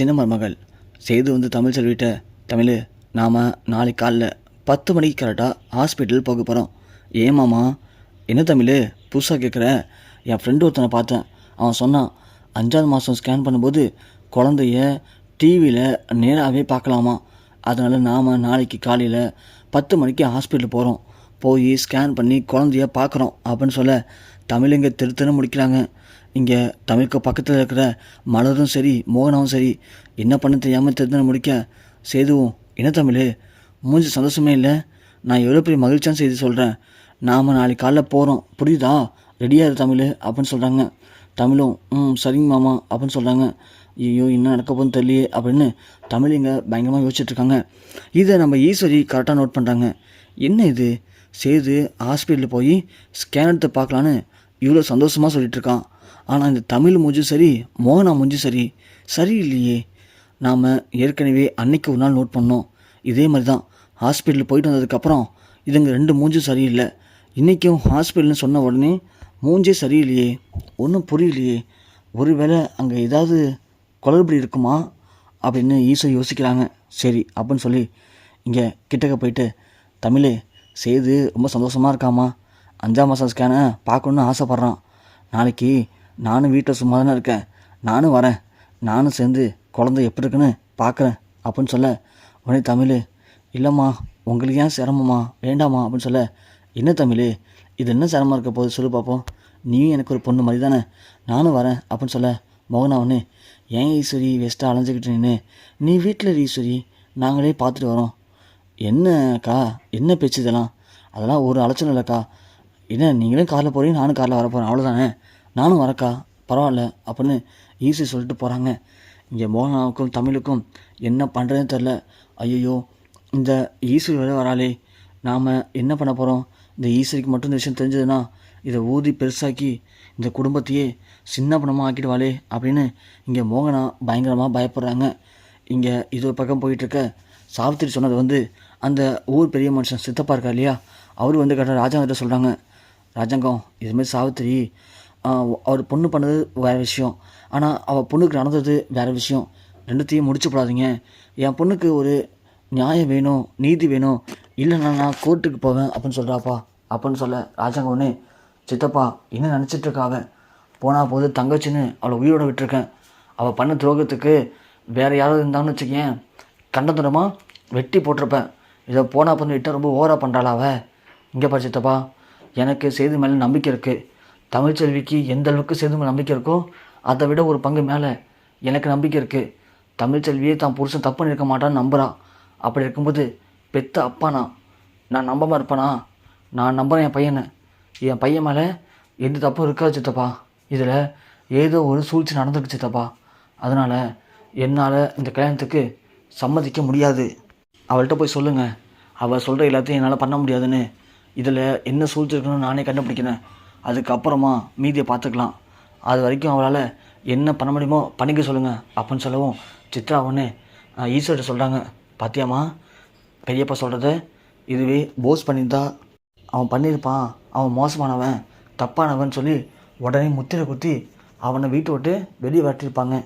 சின்ன மருமகள். சேது வந்து தமிழ் சொல்லிட்ட தமிழ் நாம் நாளைக்கு காலைல பத்து மணிக்கு கரெக்டாக ஹாஸ்பிட்டல் போக போகிறோம் ஏமாமா என்ன தமிழ்? புதுசாக கேட்குற என் ஃப்ரெண்டு ஒருத்தனை பார்த்தேன். அவன் சொன்னான் அஞ்சாவது மாதம் ஸ்கேன் பண்ணும்போது குழந்தைய டிவியில் நேராகவே பார்க்கலாமா? அதனால் நாம் நாளைக்கு காலையில் பத்து மணிக்கு ஹாஸ்பிட்டல் போகிறோம் போய் ஸ்கேன் பண்ணி குழந்தைய பார்க்குறோம். அப்படின்னு சொல்ல தமிழுங்க திருத்தன முடிக்கிறாங்க. இங்கே தமிழுக்கு பக்கத்தில் இருக்கிற மலரும் சரி மோகனாவும் சரி என்ன பண்ண தெரியாமல் திருத்தன முடிக்க சேதுவும் என்ன தமிழ் மூஞ்சி சந்தோஷமே இல்லை. நான் எவ்வளோ பெரிய மகிழ்ச்சியான செய்தி சொல்கிறேன் நாம் நாளைக்கு காலைல போகிறோம் புரியுதா? ரெடியாக இரு தமிழ் அப்படின்னு சொல்கிறாங்க தமிழும் ம் சரிங்க மாமா அப்படின்னு சொல்கிறாங்க ஐயோ என்ன நடக்க போகுதுன்னு தெரியலையே அப்படின்னு தமிழ் இங்கே பயங்கரமாக யோசிச்சுட்டு இருக்காங்க. இதை நம்ம ஈஸ்வரி கரெக்டாக நோட் பண்ணுறாங்க என்ன இது? சேது ஹாஸ்பிட்டலில் போய் ஸ்கேன் எடுத்து பார்க்கலான்னு இவ்வளோ சந்தோஷமாக சொல்லிகிட்ருக்கான் இருக்கான். ஆனால் இந்த தமிழ் மூஞ்சும் சரி மோகனா மூஞ்சும் சரி சரியில்லையே. நாம் ஏற்கனவே அன்னைக்கு ஒரு நாள் நோட் பண்ணோம். இதே மாதிரி தான் ஹாஸ்பிட்டல் போயிட்டு வந்ததுக்கப்புறம் இதுங்க ரெண்டு மூஞ்சும் சரியில்லை. இன்றைக்கும் ஹாஸ்பிட்டல்னு சொன்ன உடனே மூஞ்சே சரியில்லையே. ஒன்றும் புரியலையே. ஒருவேளை அங்கே ஏதாவது குளறுபடி இருக்குமா? அப்படின்னு ஈஸ்வரி யோசிக்கிறாங்க. சரி அப்படின்னு சொல்லி இங்கே கிட்டக்க போயிட்டு தமிழே சேது ரொம்ப சந்தோஷமாக இருக்காமா அஞ்சாம் மாதம் ஸ்கேனை பார்க்கணுன்னு ஆசைப்பட்றான். நாளைக்கு நானும் வீட்டில் சும்மா தானே இருக்கேன். நானும் வரேன். நானும் சேர்ந்து குழந்தை எப்படி இருக்குன்னு பார்க்குறேன் அப்படின்னு சொல்ல உடனே தமிழ் இல்லைம்மா உங்களுக்கு ஏன் சிரமம்மா வேண்டாமா அப்படின்னு சொல்ல என்ன தமிழ் இது என்ன சிரமம் இருக்க போகுது? சொல்லு பார்ப்போம் நீயும் எனக்கு ஒரு பொண்ணு மாதிரி தானே. நானும் வரேன் அப்படின்னு சொல்ல மோகனா ஒன்று ஏன் ஈஸ்வரி வெஸ்ட்டாக அலைஞ்சிக்கிட்டு நின்று நீ வீட்டில் ஈஸ்வரி நாங்களே பார்த்துட்டு வரோம். என்னக்கா என்ன பேச்சு இதெல்லாம்? அதெல்லாம் ஒரு அலைச்சலும் இல்லைக்கா. என்ன நீங்களும் காரில் போகிறீங்க நானும் காரில் வர போகிறேன் அவ்வளோதானே நானும் வரக்கா பரவாயில்ல. அப்படின்னு ஈஸி சொல்லிட்டு போகிறாங்க இங்கே மோகனாவுக்கும் தமிழுக்கும் என்ன பண்ணுறதுன்னு தெரில ஐயோ இந்த ஈஸ்வரி வேறு வராளே. நாம் என்ன பண்ண போகிறோம் இந்த ஈஸ்வரிக்கு மட்டும் இந்த விஷயம் தெரிஞ்சதுன்னா இதை ஊதி பெருசாக்கி இந்த குடும்பத்தையே சின்ன பணமாக ஆக்கிடுவாளே அப்படின்னு இங்கே மோகனா பயங்கரமாக பயப்படுறாங்க. இங்கே இது ஒரு பக்கம் போயிட்டுருக்க சாவித்திரி சொன்னது வந்து அந்த ஊர் பெரிய மனுஷன் சித்தப்பா இருக்கா இல்லையா? அவர் வந்து கேட்டால் ராஜாங்கிட்ட சொல்கிறாங்க ராஜாங்கம் இதுமாரி சாவித்திரி அவர் பொண்ணு பண்ணது வேறு விஷயம். ஆனால் அவள் பொண்ணுக்கு நடந்தது வேறு விஷயம். ரெண்டுத்தையும் முடிச்சு போடாதீங்க என் பொண்ணுக்கு ஒரு நியாயம் வேணும் நீதி வேணும். இல்லைன்னா நான் கோர்ட்டுக்கு போவேன் அப்படின்னு சொல்கிறாப்பா அப்படின்னு சொல்ல ராஜாங்க ஒன்று சித்தப்பா என்ன நினச்சிட்ருக்காவ போனால் போது தங்கச்சின்னு அவளை உயிரோட விட்டுருக்கேன். அவள் பண்ண துரோகத்துக்கு வேறு யாராவது இருந்தான்னு வச்சுக்கேன் கண்டதுரமாக வெட்டி போட்டிருப்பேன். இதை போனால் பண்ணி விட்டால் ரொம்ப ஓவராக பண்ணுறாளா அவ? இங்கே பாரு சித்தப்பா எனக்கு செய்தி மேலே நம்பிக்கை இருக்குது தமிழ்ச்செல்விக்கு எந்த அளவுக்கு சேது நம்பிக்கை இருக்கோ அதை விட ஒரு பங்கு மேலே எனக்கு நம்பிக்கை இருக்குது தமிழ்ச்செல்வியே தான் புருஷன் தப்பு இருக்க மாட்டான்னு நம்புகிறா அப்படி இருக்கும்போது பெத்த அப்பா நான் நான் நம்பாமல் இருப்பேனா? நான் நம்புகிறேன் என் பையனை. என் பையன் மேலே எந்த தப்பும் இருக்காது சித்தப்பா. இதில் ஏதோ ஒரு சூழ்ச்சி நடந்துருக்கு சித்தப்பா. அதனால் என்னால் இந்த கல்யாணத்துக்கு சம்மதிக்க முடியாது. அவள்கிட்ட போய் சொல்லுங்கள் அவள் சொல்கிற எல்லாத்தையும் என்னால் பண்ண முடியாதுன்னு. இதில் என்ன சூழ்ச்சி இருக்குன்னு நானே கண்டுபிடிக்கிறேன். அதுக்கப்புறமா மீதியை பார்த்துக்கலாம். அது வரைக்கும் அவளால் என்ன பண்ண முடியுமோ பண்ணிக்க சொல்லுங்கள் அப்படின்னு சொல்லவும் சித்ரா ஒன்று ஈஸ்வர்கிட்ட சொல்கிறாங்க பாத்தியாமா பெரியப்பா சொல்கிறத இதுவே போஸ் பண்ணியிருந்தா அவன் பண்ணியிருப்பான். அவன் மோசமானவன் தப்பானவன் சொல்லி உடனே முத்திரை குத்தி அவனை வீட்டை விட்டு வெளியே வரட்டியிருப்பாங்க.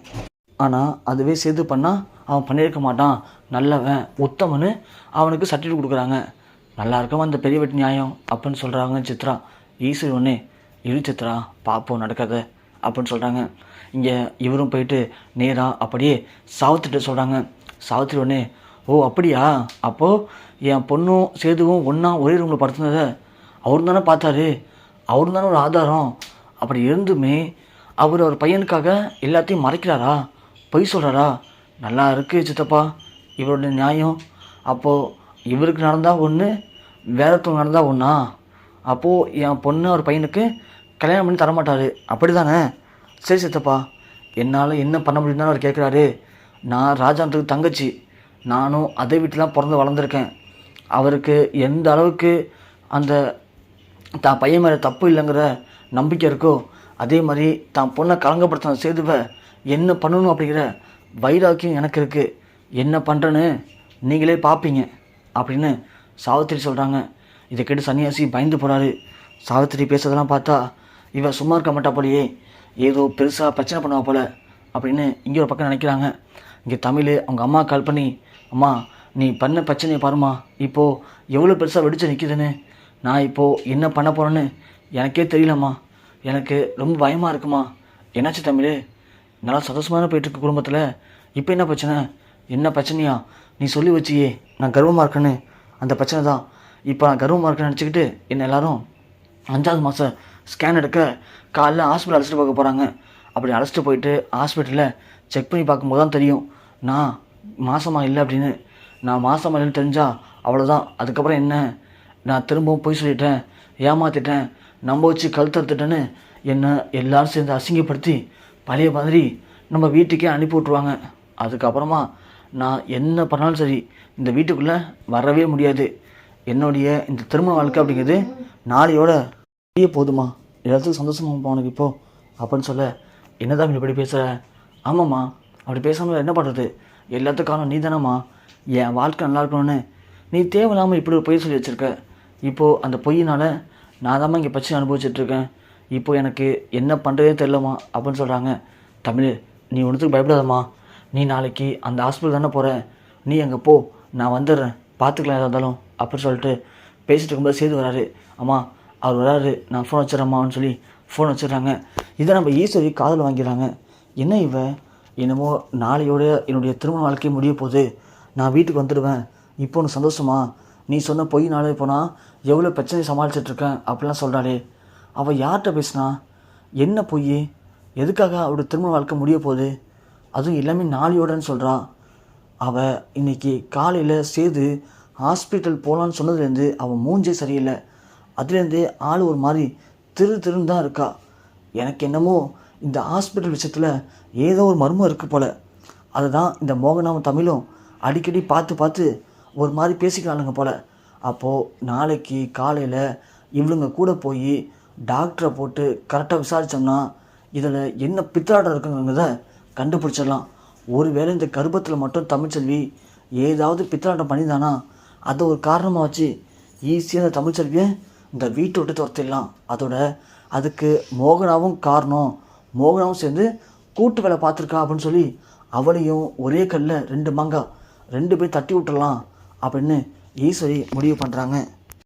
ஆனால் அதுவே சேர்த்து பண்ணால் அவன் பண்ணியிருக்க மாட்டான். நல்லவன் உத்தமன்னு அவனுக்கு சர்டிஃபிகேட் கொடுக்குறாங்க. நல்லா இருக்கவன் அந்த பெரிய வெட்டி நியாயம் அப்படின்னு சொல்கிறாங்க சித்ரா. ஈஸ்வரி ஒன்று இரு பார்ப்போம் நடக்காத அப்படின்னு சொல்கிறாங்க இங்கே இவரும் போயிட்டு நேராக அப்படியே சாவித்திரிட்ட சொல்கிறாங்க சாவித்திரி ஒன்று ஓ அப்படியா? அப்போது என் பொண்ணும் சேதுவும் ஒன்றா ஒரே ரூமில் படுத்துனதை அவரும் தானே பார்த்தாரு. அவரும் தானே ஒரு ஆதாரம். அப்படி இருந்துமே அவர் அவர் பையனுக்காக எல்லாத்தையும் மறைக்கிறாரா? பொய் சொல்கிறாரா நல்லா இருக்குது சித்தப்பா இவரோட நியாயம். அப்போது இவருக்கு நடந்தால் ஒன்று வேறத்தவங்க நடந்தால் ஒன்றா அப்போது என் பொண்ணு அவர் பையனுக்கு கல்யாணம் பண்ணி தரமாட்டார். அப்படி தானே சரி சித்தப்பா என்னால் என்ன பண்ண முடியும்னு அவர் கேட்குறாரு நான் ராஜாந்தத்துக்கு தங்கச்சி. நானும் அதே வீட்டில் தான் பிறந்து வளர்ந்துருக்கேன். அவருக்கு எந்த அளவுக்கு அந்த தான் பையன் மேலே தப்பு இல்லைங்கிற நம்பிக்கை இருக்கோ அதே மாதிரி தான் பொண்ணை கலங்கப்படுத்தின சேதுவை என்ன பண்ணணும் அப்படிங்கிற வைராக்கியம் எனக்கு இருக்குது என்ன பண்ணுறேன்னு நீங்களே பார்ப்பீங்க அப்படின்னு சாவித்திரி சொல்கிறாங்க இதை கேட்டு சன்னியாசி பயந்து போகிறாரு சாவித்திரி பேசுறதெல்லாம் பார்த்தா இவ சும்மா இருக்க மாட்டா போலயே. ஏதோ பெருசாக பிரச்சனை பண்ணுவா போல அப்படின்னு இங்கே ஒரு பக்கம் நினைக்கிறாங்க. இங்கே தமிழ் அவங்க அம்மா கால் பண்ணி அம்மா நீ பண்ண பிரச்சனையை பாருமா இப்போது எவ்வளோ பெருசாக வெடிச்சு நிற்கிதுன்னு நான் இப்போது என்ன பண்ண போகிறேன்னு எனக்கே தெரியலம்மா. எனக்கு ரொம்ப பயமாக இருக்குமா என்னாச்சு தமிழ்? நல்லா சந்தோஷமான போயிட்டுருக்கு குடும்பத்தில். இப்போ என்ன பிரச்சனை? என்ன பிரச்சனையா? நீ சொல்லி வச்சியே. நான் கர்வமாக இருக்கேன்னு. அந்த பிரச்சனை தான். இப்போ நான் கர்வமாக இருக்கேன்னு நினச்சிக்கிட்டு என்ன எல்லாரும் அஞ்சாவது மாதம் ஸ்கேன் எடுக்க காலைல ஹாஸ்பிட்டல் அழைச்சிட்டு போக போகிறாங்க அப்படி அழைச்சிட்டு போயிட்டு ஹாஸ்பிட்டலில் செக் பண்ணி பார்க்கும்போது தான் தெரியும். நான் மாசமாக இல்லை அப்படின்னு. நான் மாசமாக இல்லைன்னு தெரிஞ்சால் அவ்வளோதான் அதுக்கப்புறம் என்ன? நான் திரும்பவும் போய் சொல்லிட்டேன் ஏமாத்திட்டேன் நம்ப வச்சு கழுத்தறுத்துட்டேன்னு என்னை எல்லோரும் சேர்ந்து அசிங்கப்படுத்தி பழைய மாதிரி நம்ம வீட்டுக்கே அனுப்பி விட்ருவாங்க அதுக்கப்புறமா நான் என்ன பண்ணாலும் சரி இந்த வீட்டுக்குள்ளே வரவே முடியாது. என்னுடைய இந்த திருமண வாழ்க்கை அப்படிங்கிறது நாளையோட முடிய போதுமா? எல்லாத்துக்கும் சந்தோஷமாக உனக்கு இப்போ. அப்படின்னு சொல்ல என்னதான் இப்படி பேசுகிற ஆமாம்மா அப்படி பேசாமல் என்ன பண்ணுறது எல்லாத்துக்கும் நீ தானம்மா என் வாழ்க்கை நல்லா இருக்கணும்னு நீ தேவையில்லாமல் இப்படி ஒரு பொய் சொல்லி வச்சுருக்க. இப்போது அந்த பொய்யினால் நான் தான்மா இங்கே பிரச்சனை அனுபவிச்சிட்ருக்கேன் இப்போது எனக்கு என்ன பண்ணுறதே தெரிலம்மா அப்படின்னு சொல்கிறாங்க தமிழ் நீ ஒன்றுத்துக்கு பயப்படாதம்மா. நீ நாளைக்கு அந்த ஹாஸ்பிட்டல் தானே போகிற நீ அங்கே போ நான் வந்துடுறேன். பார்த்துக்கலாம் எதாக இருந்தாலும். அப்படின்னு சொல்லிட்டு பேசிட்டு இருக்கும்போது சேது வராரு. அம்மா அவர் வராரு. நான் ஃபோன் வச்சிடறேம்மான்னு சொல்லி ஃபோன் வச்சிடுறாங்க. இதை நம்ம ஈஸ்வரி காதில் வாங்கிடுறாங்க. என்ன இவ? என்னமோ நாளையோட என்னுடைய திருமண வாழ்க்கை முடிய போகுது. நான் வீட்டுக்கு வந்துடுவேன். இப்போ உனக்கு சந்தோஷமா? நீ சொன்ன பொய் நாளே போனால் எவ்வளோ பிரச்சனை சமாளிச்சிட்ருக்கேன் அப்படிலாம் சொல்கிறாளே அவள் யார்கிட்ட பேசினா? என்ன பொய்? எதுக்காக அவருடைய திருமண வாழ்க்கை முடிய போகுது? அதுவும் எல்லாமே நாளையோடன்னு சொல்கிறா அவள் இன்றைக்கி காலையில் சேது ஹாஸ்பிட்டல் போகலான்னு சொன்னதுலேருந்து அவன் மூஞ்சே சரியில்லை. அதுலேருந்தே ஆள் ஒரு மாதிரி திரு திருன்னு தான் இருக்கா. எனக்கு என்னமோ இந்த ஹாஸ்பிட்டல் விஷயத்தில் ஏதோ ஒரு மர்மம் இருக்குது போல். அதை தான் இந்த மோகனாவும் தமிழும் அடிக்கடி பார்த்து பார்த்து ஒரு மாதிரி பேசிக்கிறானுங்க போல். அப்போது நாளைக்கு காலையில் இவளுங்க கூட போய் டாக்டரை போட்டு கரெக்டாக விசாரித்தோம்னா இதில் என்ன பித்தாட்டம் இருக்குங்கிறத கண்டுபிடிச்சிடலாம். ஒருவேளை இந்த கர்ப்பத்தில் மட்டும் தமிழ்ச்செல்வி ஏதாவது பித்தாட்டம் பண்ணிதானா அதை ஒரு காரணமாக வச்சு ஈஸியாக அந்த தமிழ்ச்செல்வியை இந்த வீட்டை விட்டு துரத்திடலாம். அதோட அதுக்கு மோகனாவும் காரணம். மோகனாவும் சேர்ந்து கூட்டு வேலை பார்த்துருக்கா அப்படின்னு சொல்லி அவளையும் ஒரே கல்லில் ரெண்டு மாங்காய் ரெண்டு பேர் தட்டி விட்டுறலாம் அப்படின்னு ஈஸ்வரி முடிவு பண்ணுறாங்க